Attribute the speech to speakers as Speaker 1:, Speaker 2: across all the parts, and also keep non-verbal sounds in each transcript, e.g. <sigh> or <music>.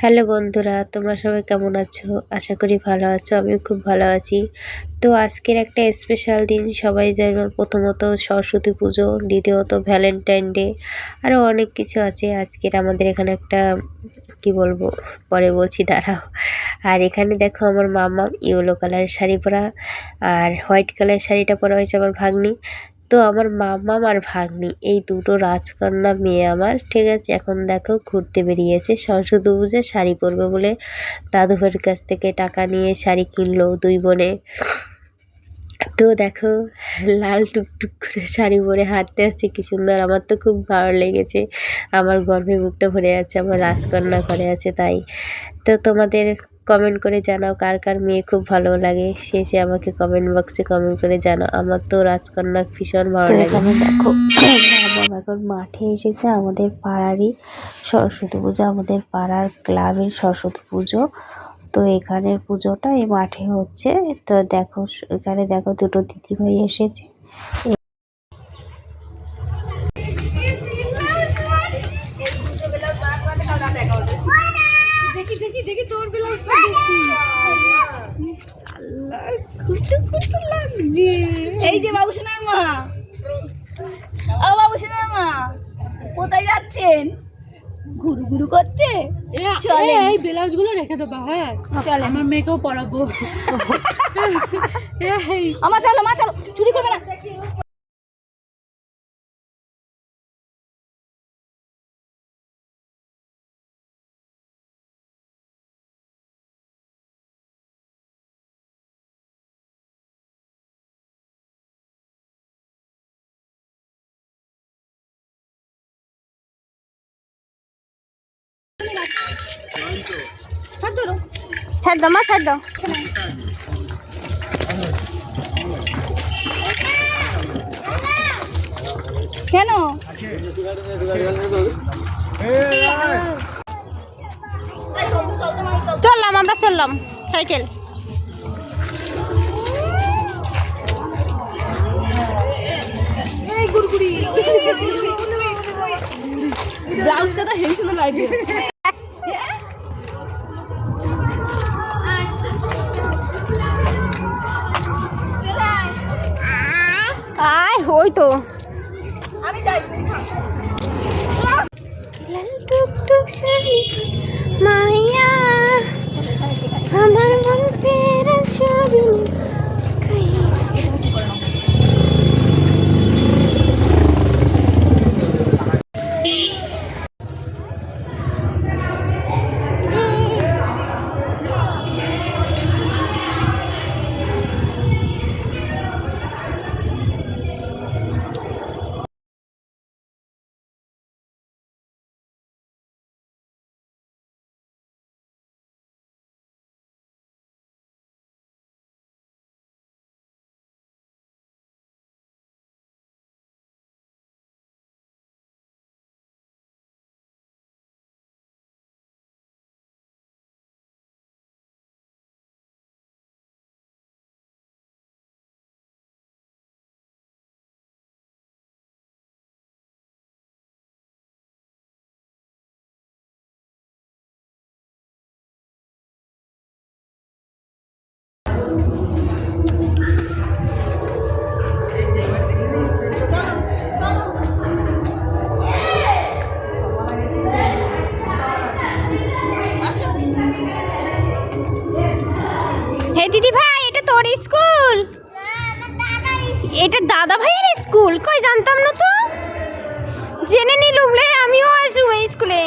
Speaker 1: Hello বন্ধুরা, তোমরা সবাই কেমন আছো? আশা করি ভালো আছো, আমিও খুব ভালো আছি। তো আজকের একটা স্পেশাল দিন, সবাই যেন প্রথমত সরস্বতী পুজো, দ্বিতীয়ত ভ্যালেন্টাইন ডে আরও অনেক কিছু আছে। আজকের আমাদের এখানে একটা, কি বলব, পরে বলছি, দাঁড়াও। আর এখানে দেখো আমার মামা ইয়েলো কালারের শাড়ি পরা, আর হোয়াইট কালারের শাড়িটা পরা হয়েছে আমার ভাগ্নি। তো আমার মামাম আর ভাগ্নি, এই দুটো রাজকন্যা মেয়ে আমার, ঠিক আছে? এখন দেখো ঘুরতে বেরিয়েছে। সরস্বতী পুজো শাড়ি পরবে বলে দাদু ভাইয়ের কাছ থেকে টাকা নিয়ে শাড়ি কিনলো দুই বোনে। তো দেখো, লাল টুকটুক করে শাড়ি পরে হাঁটতে আসছে। কি সুন্দর, আমার তো খুব ভালো লেগেছে। আমার গর্ভে বুকটা ভরে যাচ্ছে আমার রাজকন্যা ঘরে আছে তাই। তো তোমাদের কমেন্ট করে জানাও কার কার মেয়ে খুব ভালো লাগে। শেষে আমাকে কমেন্ট বক্সে কমেন্ট করে জানাও। আমার তো রাজকন্যা ভীষণ ভালো লাগে।
Speaker 2: দেখো? এখন মাঠে এসেছে আমাদের পাড়ারই সরস্বতী পুজো আমাদের পাড়ার ক্লাবের সরস্বতী পুজো। তো এখানের পুজোটা এই মাঠে হচ্ছে। তো দেখো এখানে দেখো দুটো দিদিভাই এসেছে
Speaker 3: এই যে বাবুসোনার মা ও বাবুসোনার মা কোথায় যাচ্ছেন? ঘুরু ঘুরু করতে? চলে
Speaker 4: এই ব্লাউজগুলো রেখে দেবা হ্যাঁ
Speaker 3: চলে
Speaker 4: আমার মেয়েকেও পরাবো। <laughs> এই,
Speaker 3: আমার চলো মা চলো। চুরি করবে না।
Speaker 2: ছাড় দাও মা ছাড় দাও।
Speaker 3: কেন?
Speaker 2: চললাম আমরা চললাম। সাইকেল।
Speaker 4: ব্লাউজটা তো হেভি সুন্দর
Speaker 2: হে দিদি ভাই, এটা তোর স্কুল? এটা দাদা ভাইয়ের স্কুল? কই জানতাম না তো। জেনে নিলুম রে, আমিও আসুম এই স্কুলে।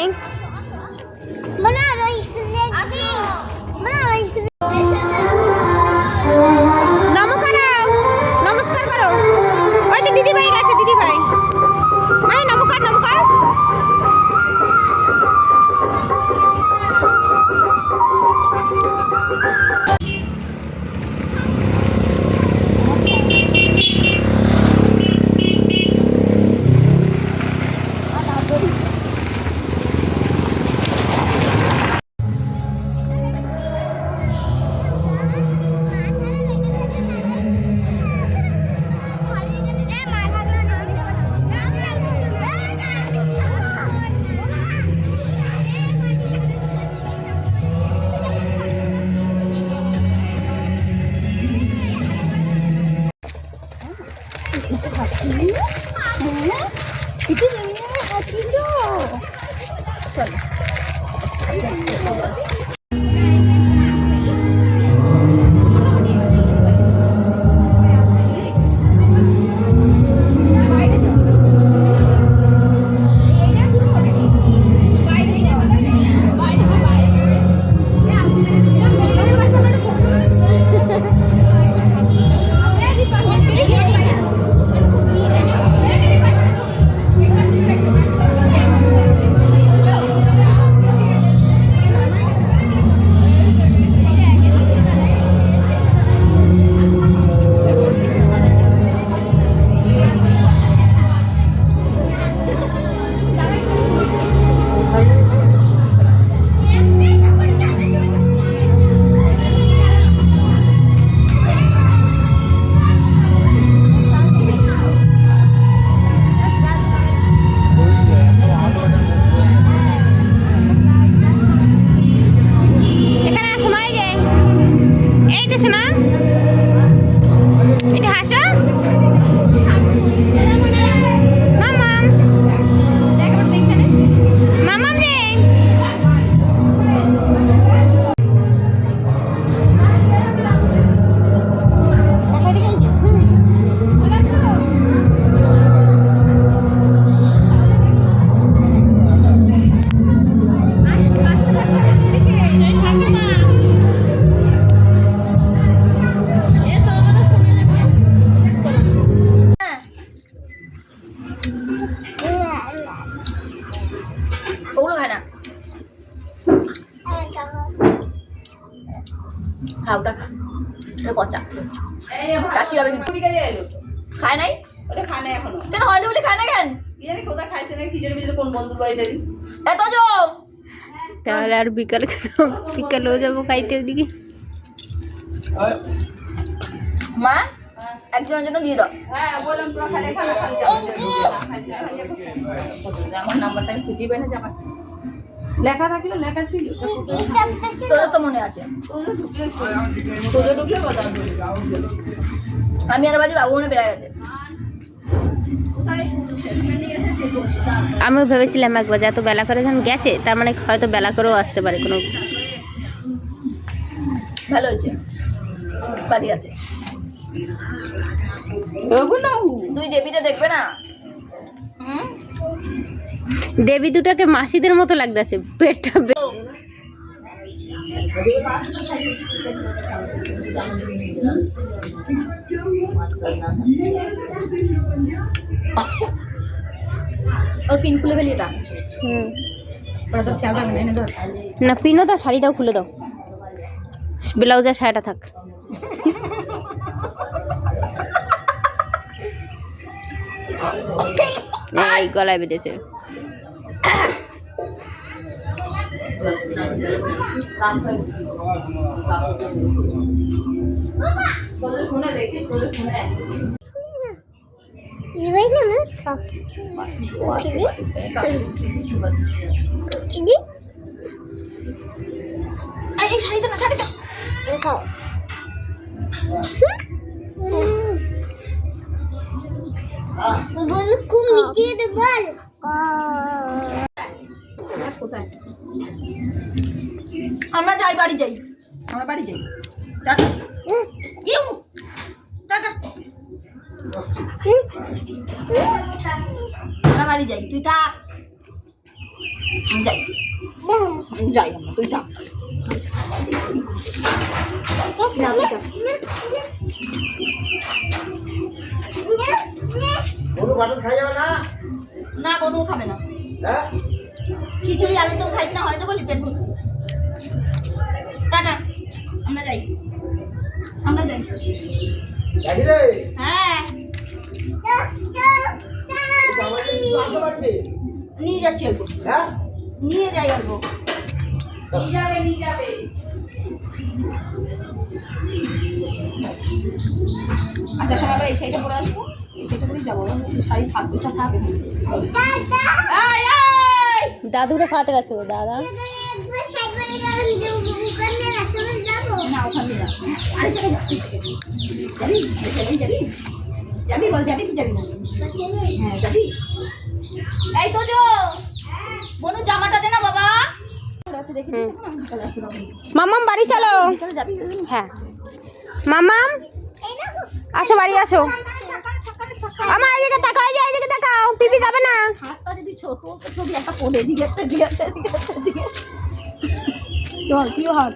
Speaker 3: itu namanya hati dong. খায় নাই?
Speaker 5: ওটা খায় না এখনও।
Speaker 3: কেন হয় না বলে খায় না কেন?
Speaker 5: কি জানি কোথায় খাইছে না কি জানি কোন বন্ধুর বাড়িতে।
Speaker 3: এত জো!
Speaker 4: তাহলে আর বিকাল বিকালেও যাব খাইতে ওদিকে।
Speaker 3: মা একজনের জন্য দিয়ে দাও।
Speaker 5: হ্যাঁ বললাম তোরা খালি খানা আমার নাম্বারটা আমি খুঁজেই না যে লেখা থাকলে লেখা ছিল।
Speaker 3: তোর তো মনে আছে।
Speaker 5: তোদের ঢুকলে কথা
Speaker 3: আমি আর বাজে বাবু মনে বেড়ে গেছে।
Speaker 4: আমিও ভেবেছিলাম একবার যে এত বেলা করে যখন গেছে তার মানে হয়তো বেলা করেও আসতে পারে কোনো।
Speaker 3: ভালো হয়েছে। বাড়ি আছে। তুই দেবীটা দেখবে না?
Speaker 4: দেবী দুটাকে মাসিদের মতো লাগতেছে পেটটা
Speaker 3: ওর পিন খুলে ফেলি এটা।
Speaker 4: হুম।
Speaker 3: ওরা খেয়াল রাখবে না এনে ধর।
Speaker 4: না পিনো তো শাড়িটাও খুলে দাও। ব্লাউজের শাড়িটা থাক। এই গলায় বেঁধেছে।
Speaker 5: তোদের না তোদের শুনে
Speaker 3: এই শাড়িতে না শাড়িতে আমরা যাই বাড়ি যাই।
Speaker 5: আমরা বাড়ি যাই।
Speaker 3: টাটা। ইউ। টাটা। আমরা বাড়ি যাই। তুই থাক। যাই। যাই আমরা। তুই থাক। না, কোনো খাবে না। খিচুড়ি আলু তো খাইছি না হয়তো বলি পেট ভর্তি। টাটা। আমরা যাই। আমরা যাই। হ্যাঁ। নিয়ে যাচ্ছি অল্প। নিয়ে যাই অল্প।
Speaker 5: নিয়ে যাবে নিয়ে যাবে। আচ্ছা সময় আবার এই শাড়িটা পরে আসব। এই শাড়িটা যাব। শাড়ি থাকবে থাকবে
Speaker 4: দাদুরা খাওয়াতে গেছে গো দাদা।
Speaker 3: যাবি এই তো বনু জামাটা দে না বাবা
Speaker 4: মামাম, বাড়ি চলো। হ্যাঁ। মামাম, আসো, বাড়ি আসো। আমার এদিকে তাকাও, এই এদিকে তাকাও। পিপি যাবে না।
Speaker 3: হাতটা যদি ছোট তো একটা পোলে দিকে একটা দিকে একটা দিকে একটা দিকে চল তুইও হাত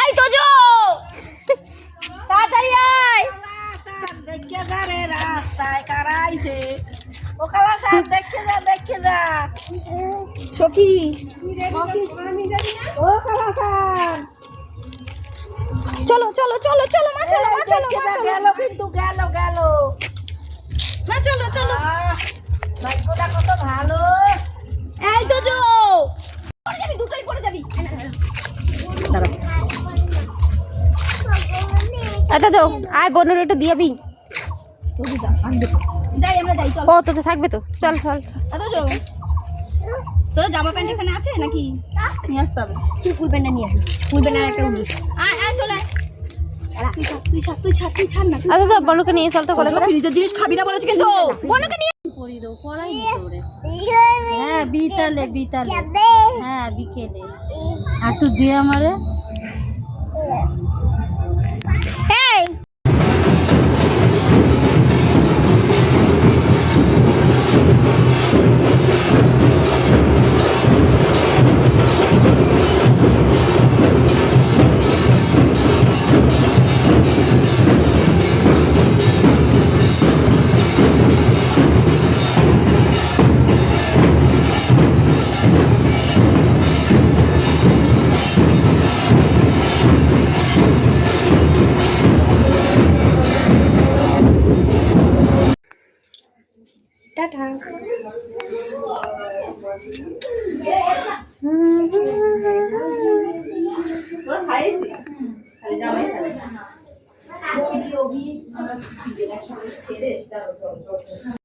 Speaker 4: এই তোজো তাড়াতাড়ি আয়
Speaker 3: দেখে যা রে রাস্তায় কারাইছে ও কালা সাহেব দেখে যা দেখে যা সখী ও কালা সাহেব
Speaker 4: চলো চলো মা চলো মা চলো মা চলো।
Speaker 3: গেল কিন্তু গেল গেল।
Speaker 4: মা চলো চলো।
Speaker 3: ভাগ্যটা কত ভালো।
Speaker 4: এই তোজো
Speaker 3: পড়ে যাবি দুটোই পড়ে যাবি।
Speaker 4: এটা তো আয় বনুর একটু দিয়াবি ও তো তো থাকবে তো। চল চল চল।
Speaker 3: তোর জামা প্যান্ট এখানে আছে নাকি? নিয়ে আসতে হবে।
Speaker 5: তুই ফুল প্যান্টটা নিয়ে আসবি ফুল প্যান্ট আর একটা উড়ি
Speaker 3: আয় আয় চলে
Speaker 4: আচ্ছা চল বনুকে নিয়ে চল তো করে করে
Speaker 3: ফ্রিজের জিনিস খাবি না বলেছে কিন্তু।
Speaker 4: বনুকে নিয়ে
Speaker 6: পরি দেবো পড়াই হ্যাঁ বিতালে বিতালে হ্যাঁ বিকেলে। আর তুই দিয়ে আমারে।